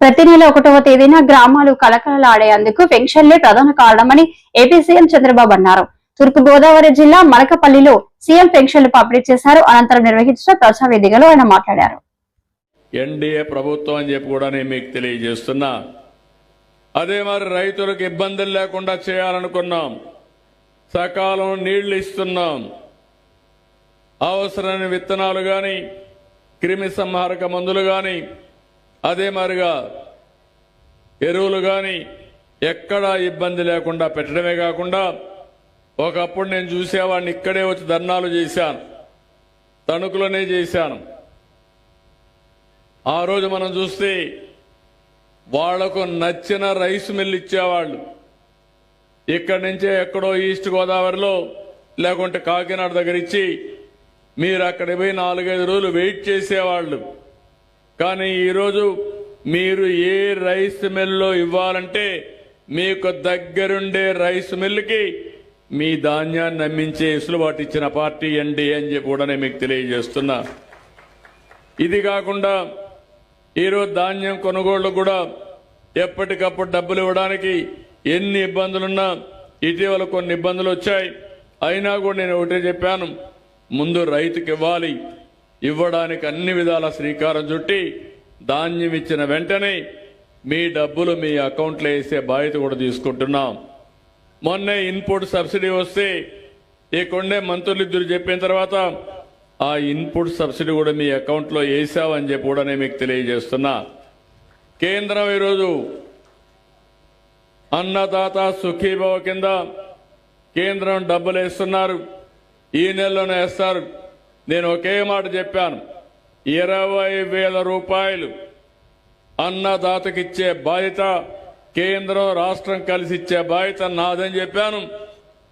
ప్రతి నెల ఒకటవ తేదీన గ్రామాలు కలకలలాడేందుకు పెన్షన్లే ప్రధాన కారణమని ఏపీ సీఎం చంద్రబాబు అన్నారు. తూర్పు గోదావరి జిల్లా మలకపల్లిలో సీఎం పెన్షన్లు పంపిణీ చేశారు. అనంతరం నిర్వహించిన ప్రజావేదికలో ఆయన మాట్లాడారు. ఎన్డీఏ ప్రభుత్వం అని చెప్పి కూడా నేను మీకు తెలియజేస్తున్నా. అదే మరి రైతులకు ఇబ్బందులు లేకుండా చేయాలనుకున్నాం. సకాలం నీళ్ళు ఇస్తున్నాం. అవసరమైన విత్తనాలు కానీ క్రిమి సంహారక మందులు కానీ అదే మరిగా ఎరువులు కానీ ఎక్కడా ఇబ్బంది లేకుండా పెట్టడమే కాకుండా ఒకప్పుడు నేను చూసేవాడిని ఇక్కడే వచ్చి ధర్నాలు చేశాను. తణుకులోనే చేశాను. ఆ రోజు మనం చూస్తే వాళ్ళకు నచ్చిన రైస్ మిల్ ఇచ్చేవాళ్ళు. ఇక్కడి నుంచే ఎక్కడో ఈస్ట్ గోదావరిలో లేకుంటే కాకినాడ దగ్గర ఇచ్చి మీరు అక్కడ పోయి నాలుగైదు రోజులు వెయిట్ చేసేవాళ్ళు. కానీ ఈరోజు మీరు ఏ రైస్ మిల్లో ఇవ్వాలంటే మీకు దగ్గరుండే రైస్ మిల్లుకి మీ ధాన్యాన్ని నమ్మించే వెసులుబాటు ఇచ్చిన పార్టీ ఎండి అని చెప్పి కూడా నేను మీకు తెలియజేస్తున్నా. ఇది కాకుండా ఈరోజు ధాన్యం కొనుగోళ్ళు కూడా ఎప్పటికప్పుడు డబ్బులు ఇవ్వడానికి ఎన్ని ఇబ్బందులున్నా ఇటీవల కొన్ని ఇబ్బందులు వచ్చాయి. అయినా కూడా నేను ఒకటే చెప్పాను. ముందు రైతుకి ఇవ్వాలి. ఇవ్వడానికి అన్ని విధాల శ్రీకారం చుట్టి ధాన్యం ఇచ్చిన వెంటనే మీ డబ్బులు మీ అకౌంట్లో వేసే బాధ్యత కూడా తీసుకుంటున్నాం. మొన్నే ఇన్పుట్ సబ్సిడీ వస్తే ఈ కొండే మంత్రులు ఇద్దరు చెప్పిన తర్వాత ఆ ఇన్పుట్ సబ్సిడీ కూడా మీ అకౌంట్లో వేసావని చెప్పి కూడా నేను మీకు తెలియజేస్తున్నా. కేంద్రం ఈరోజు అన్నదాత సుఖీభవ కింద కేంద్రం డబ్బులు వేస్తున్నారు. ఈ నెలలోనే వేస్తారు. నేను ఒకే మాట చెప్పాను. ఇరవై వేల రూపాయలు అన్నదాతకిచ్చే బాధ్యత కేంద్రం రాష్ట్రం కలిసి ఇచ్చే బాధ్యత నాదని చెప్పాను.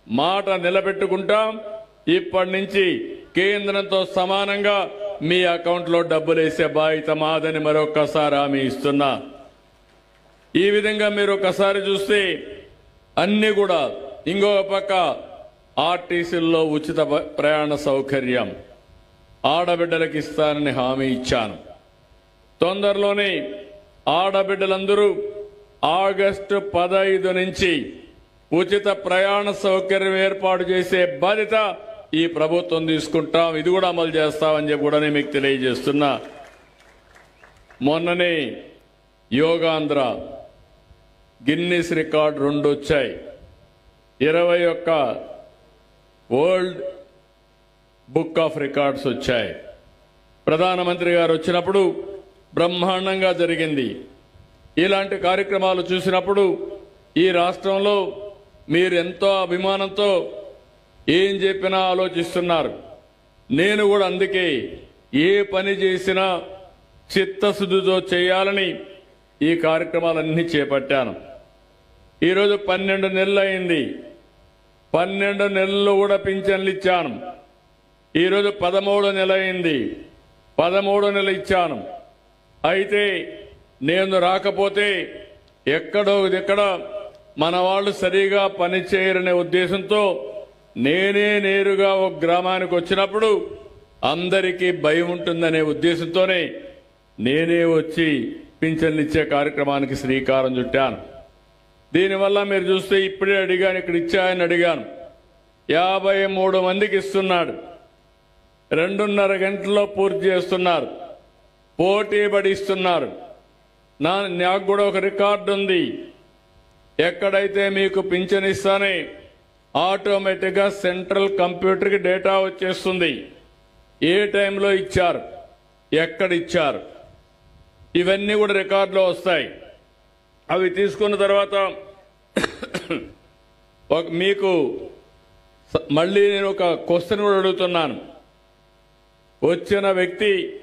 మాట నిలబెట్టుకుంటాం. ఇప్పటి నుంచి కేంద్రంతో సమానంగా మీ అకౌంట్లో డబ్బులు వేసే బాధ్యత మాదని మరొక్కసారి హామీ ఇస్తున్నా. ఈ విధంగా మీరు ఒకసారి చూస్తే అన్ని కూడా ఇంకొక పక్క ఆర్టీసీల్లో ఉచిత ప్రయాణ సౌకర్యం. ఆడబిడ్డలకు ఇస్తానని హామీ ఇచ్చాను. తొందరలోనే ఆడబిడ్డలందరూ ఆగస్టు పదహైదు నుంచి ఉచిత ప్రయాణ సౌకర్యం ఏర్పాటు చేసే బాధ్యత ఈ ప్రభుత్వం తీసుకుంటాం. ఇది కూడా అమలు చేస్తామని చెప్పి కూడా నేను మీకు తెలియజేస్తున్నా. మొన్ననే యోగాంధ్ర గిన్నిస్ రికార్డ్ రెండు వచ్చాయి. ఇరవై ఒక్క వరల్డ్ బుక్ ఆఫ్ రికార్డ్స్ వచ్చాయి. ప్రధానమంత్రి గారు వచ్చినప్పుడు బ్రహ్మాండంగా జరిగింది. ఇలాంటి కార్యక్రమాలు చూసినప్పుడు ఈ రాష్ట్రంలో మీరు ఎంతో అభిమానంతో ఏం చెప్పినా ఆలోచిస్తున్నారు. నేను కూడా అందుకే ఏ పని చేసినా చిత్తశుద్ధితో చేయాలని ఈ కార్యక్రమాలన్నీ చేపట్టాను. ఈరోజు పన్నెండు నెలలు అయింది పన్నెండు నెలలు కూడా పింఛన్లు ఇచ్చాను. ఈరోజు పదమూడు నెల అయింది. పదమూడు నెల ఇచ్చాను. అయితే నేను రాకపోతే ఎక్కడో ఎక్కడ మన వాళ్ళు సరిగా పని చేయరనే ఉద్దేశంతో నేనే నేరుగా ఒక గ్రామానికి వచ్చినప్పుడు అందరికీ భయం ఉంటుందనే ఉద్దేశంతోనే నేనే వచ్చి పింఛన్లు ఇచ్చే కార్యక్రమానికి శ్రీకారం చుట్టాను. దీనివల్ల మీరు చూస్తే ఇప్పుడే అడిగాను ఇక్కడ ఇచ్చాయని అడిగాను. యాభై మూడు మందికి ఇస్తున్నాడు. రెండున్నర గంటల్లో పూర్తి చేస్తున్నారు. పోటీ పడిస్తున్నారు. నా నాకు కూడా ఒక రికార్డు ఉంది. ఎక్కడైతే మీకు పింఛన్ ఇస్తానే ఆటోమేటిక్గా సెంట్రల్ కంప్యూటర్కి డేటా వచ్చేస్తుంది. ఏ టైంలో ఇచ్చారు? ఎక్కడ ఇచ్చారు? ఇవన్నీ కూడా రికార్డులో వస్తాయి. అవి తీసుకున్న తర్వాత మీకు మళ్ళీ నేను ఒక క్వశ్చన్ కూడా అడుగుతున్నాను. వచ్చిన వ్యక్తి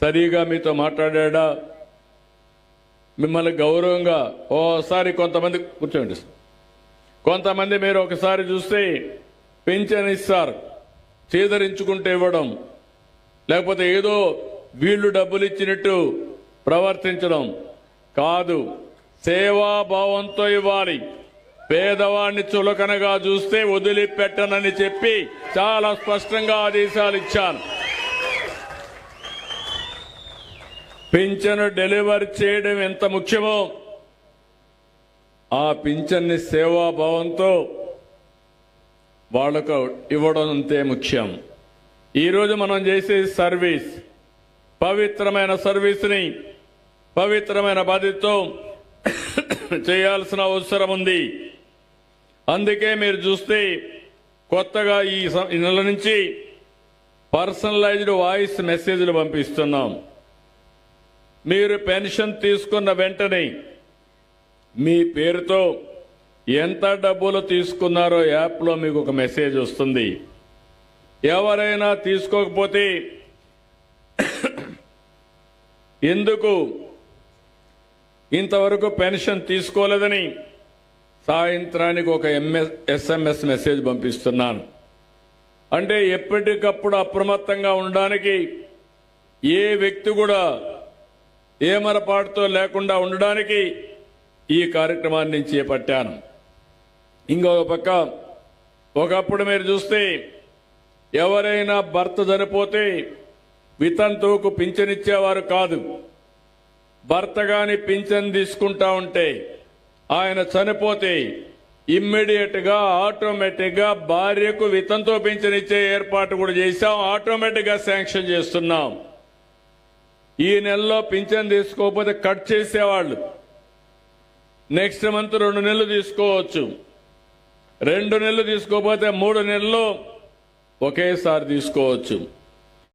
సరిగా మీతో మాట్లాడా మిమ్మల్ని గౌరవంగా ఓసారి కొంతమంది కూర్చోండి కొంతమంది మీరు ఒకసారి చూస్తే పెన్షన్ ఇస్తారు చేదరించుకుంటూ ఇవ్వడం లేకపోతే ఏదో వీళ్ళు డబ్బులు ఇచ్చినట్టు ప్రవర్తించడం కాదు. సేవాభావంతో ఇవ్వాలి. పేదవాడిని చులకనగా చూస్తే వదిలిపెట్టనని చెప్పి చాలా స్పష్టంగా ఆదేశాలు ఇచ్చాను పింఛను డెలివరీ చేయడం ఎంత ముఖ్యమో ఆ పింఛన్ని సేవాభావంతో వాళ్ళకు ఇవ్వడం అంతే ముఖ్యం. ఈరోజు మనం చేసే సర్వీస్ పవిత్రమైన సర్వీస్ని పవిత్రమైన బాధ్యతతో చేయాల్సిన అవసరం ఉంది. అందుకే మీరు చూస్తే కొత్తగా ఈ ఈ నెల నుంచి పర్సనలైజ్డ్ వాయిస్ మెసేజ్లు పంపిస్తున్నాం. మీరు పెన్షన్ తీసుకున్న వెంటనే మీ పేరుతో ఎంత డబ్బులు తీసుకున్నారో యాప్లో మీకు ఒక మెసేజ్ వస్తుంది. ఎవరైనా తీసుకోకపోతే ఎందుకు ఇంతవరకు పెన్షన్ తీసుకోలేదని సాయంత్రానికి ఒక ఎంఎస్ ఎస్ఎంఎస్ మెసేజ్ పంపిస్తున్నాను. అంటే ఎప్పటికప్పుడు అప్రమత్తంగా ఉండడానికి ఏ వ్యక్తి కూడా ఏమరపాటుతో లేకుండా ఉండడానికి ఈ కార్యక్రమాన్ని చేపట్టాను. ఇంకొక పక్క ఒకప్పుడు మీరు చూస్తే ఎవరైనా భర్త చనిపోతే వితంతువుకు పింఛనిచ్చేవారు కాదు. భర్త గాని పింఛన్ తీసుకుంటా ఉంటే ఆయన చనిపోతే ఇమ్మీడియట్గా ఆటోమేటిక్గా భార్యకు వితంతో పింఛనిచ్చే ఏర్పాటు కూడా చేశాం. ఆటోమేటిక్గా శాంక్షన్ చేస్తున్నాం. ఈ నెలలో పింఛన్ తీసుకోకపోతే కట్ చేసేవాళ్ళు. నెక్స్ట్ మంత్ రెండు నెలలు తీసుకోవచ్చు. రెండు నెలలు తీసుకోకపోతే మూడు నెలలు ఒకేసారి తీసుకోవచ్చు.